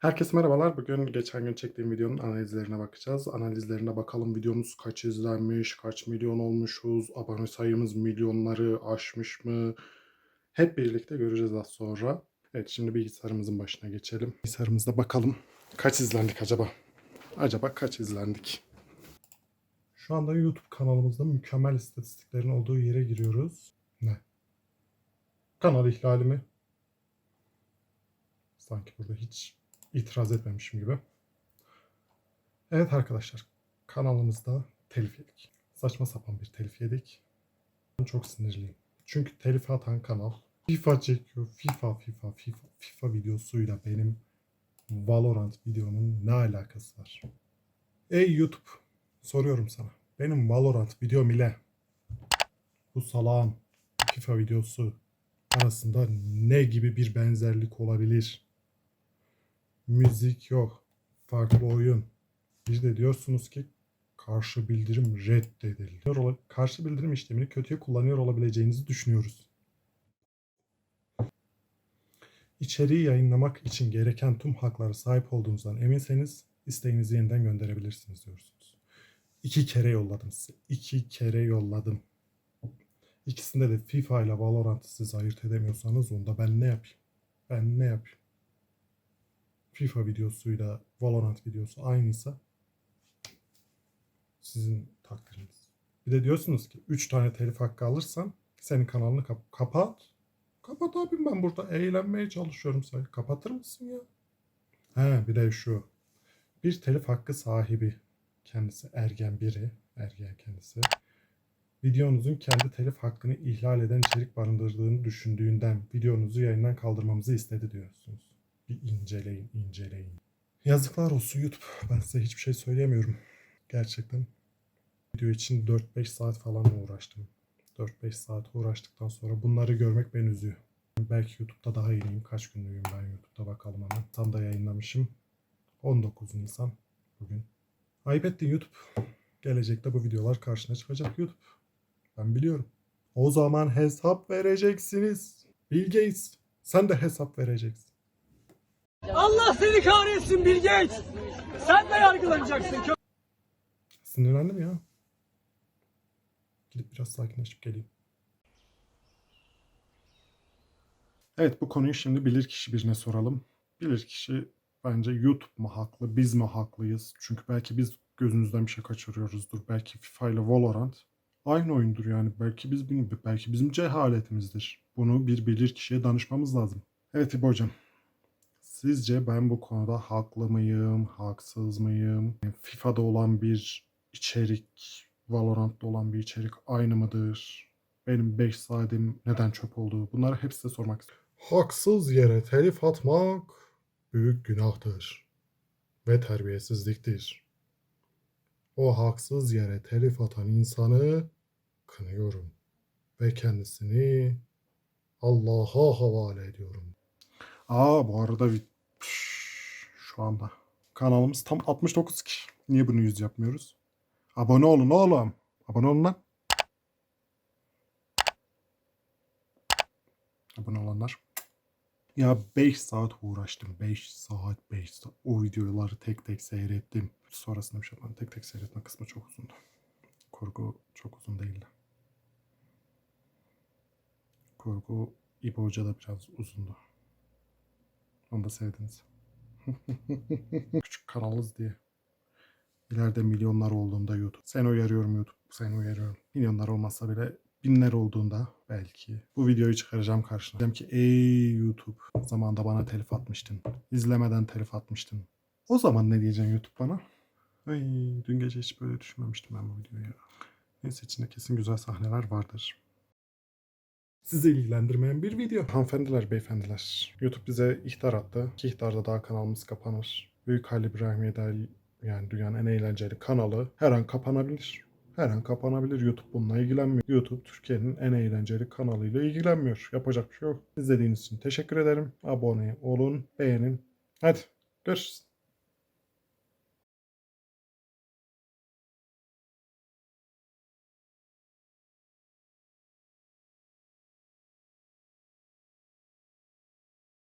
Herkese merhabalar. Bugün geçen gün çektiğim videonun analizlerine bakacağız. Analizlerine bakalım videomuz kaç izlenmiş, kaç milyon olmuşuz, abone sayımız milyonları aşmış mı? Hep birlikte göreceğiz az sonra. Evet şimdi bilgisayarımızın başına geçelim. Bilgisayarımızda bakalım kaç izlendik acaba? Acaba kaç izlendik? Şu anda YouTube kanalımızda mükemmel istatistiklerin olduğu yere giriyoruz. Ne? Kanal ihlali mi? Sanki burada hiç itiraz etmemişim gibi. Evet arkadaşlar kanalımızda telif yedik. Saçma sapan bir telif yedik. Ben çok sinirliyim. Çünkü telif atan kanal FIFA çekiyor. FIFA FIFA FIFA FIFA videosuyla benim Valorant videomun ne alakası var? Ey YouTube soruyorum sana. Benim Valorant videom ile bu salağın FIFA videosu arasında ne gibi bir benzerlik olabilir? Müzik yok. Farklı oyun. Bir de diyorsunuz ki karşı bildirim reddedildi. Karşı bildirim işlemini kötüye kullanıyor olabileceğinizi düşünüyoruz. İçeriği yayınlamak için gereken tüm haklara sahip olduğunuzdan eminseniz isteğinizi yeniden gönderebilirsiniz diyorsunuz. İki kere yolladım size. İki kere yolladım. İkisinde de FIFA ile Valorant'ı siz ayırt edemiyorsanız onda ben ne yapayım? Ben ne yapayım? FIFA videosuyla Valorant videosu aynıysa sizin takdiriniz. Bir de diyorsunuz ki 3 tane telif hakkı alırsan senin kanalını kap- kapat. Kapat abim ben burada eğlenmeye çalışıyorum say. Kapatır mısın ya? He bir de şu. Bir telif hakkı sahibi kendisi ergen biri. Ergen kendisi. Videonuzun kendi telif hakkını ihlal eden içerik barındırdığını düşündüğünden videonuzu yayından kaldırmamızı istedi diyorsunuz. Bir inceleyin, inceleyin. Yazıklar olsun YouTube. Ben size hiçbir şey söyleyemiyorum. Gerçekten. Video için 4-5 saat falan uğraştım. 4-5 saat uğraştıktan sonra bunları görmek beni üzüyor. Belki YouTube'da daha iyiyim. Kaç günlüğüm ben YouTube'da bakalım hemen. Tam da yayınlamışım. 19 Nisan bugün. Ayıp ettin YouTube. Gelecekte bu videolar karşına çıkacak YouTube. Ben biliyorum. O zaman hesap vereceksiniz. Bill Gates sen de hesap vereceksin. Allah seni kahretsin Bill Gates. Sen de yargılanacaksın. Kö- Sinirlendim ya. Gidip biraz sakinleşip geleyim. Evet bu konuyu şimdi bilir kişi birine soralım. Bilir kişi bence YouTube mu haklı, biz mi haklıyız? Çünkü belki biz gözümüzden bir şey kaçırıyoruzdur. Belki FIFA ile Valorant aynı oyundur yani. Belki biz. Belki bizim cehaletimizdir. Bunu bir bilir kişiye danışmamız lazım. Evet İbo hocam. Sizce ben bu konuda haklı mıyım, haksız mıyım? FIFA'da olan bir içerik, Valorant'ta olan bir içerik aynı mıdır? Benim 5 saatim neden çöp oldu? Bunları hep size sormak istiyorum. Haksız yere telif atmak büyük günahtır ve terbiyesizliktir. O haksız yere telif atan insanı kınıyorum ve kendisini Allah'a havale ediyorum. Aa bu arada şu anda kanalımız tam 69 kişi. Niye bunu 100 yapmıyoruz? Abone olun oğlum. Abone olun lan. Abone olanlar. Ya 5 saat uğraştım. 5 saat 5 saat. O videoları tek tek seyrettim. Sonrasında bir şey yapmadım. Tek tek seyretme kısmı çok uzundu. Kurgu çok uzun değildi. Kurgu İbo Hoca da biraz uzundu. Onu da sevdiniz. Küçük kanalız diye. İleride milyonlar olduğunda YouTube. Seni uyarıyorum YouTube. Seni uyarıyorum. Milyonlar olmazsa bile binler olduğunda belki bu videoyu çıkaracağım karşına. Diyeceğim ki ey YouTube zamanında bana telif atmıştın. İzlemeden telif atmıştın. O zaman ne diyeceksin YouTube bana? Ay dün gece hiç böyle düşünmemiştim ben bu videoyu. Neyse içinde kesin güzel sahneler vardır. Sizi ilgilendirmeyen bir video. Hanımefendiler, beyefendiler. YouTube bize ihtar attı. İki ihtarda daha kanalımız kapanır. Büyük Halil İbrahim Yedel yani dünyanın en eğlenceli kanalı her an kapanabilir. Her an kapanabilir. YouTube bununla ilgilenmiyor. YouTube Türkiye'nin en eğlenceli kanalıyla ilgilenmiyor. Yapacak bir şey yok. İzlediğiniz için teşekkür ederim. Abone olun, beğenin. Hadi görüşürüz.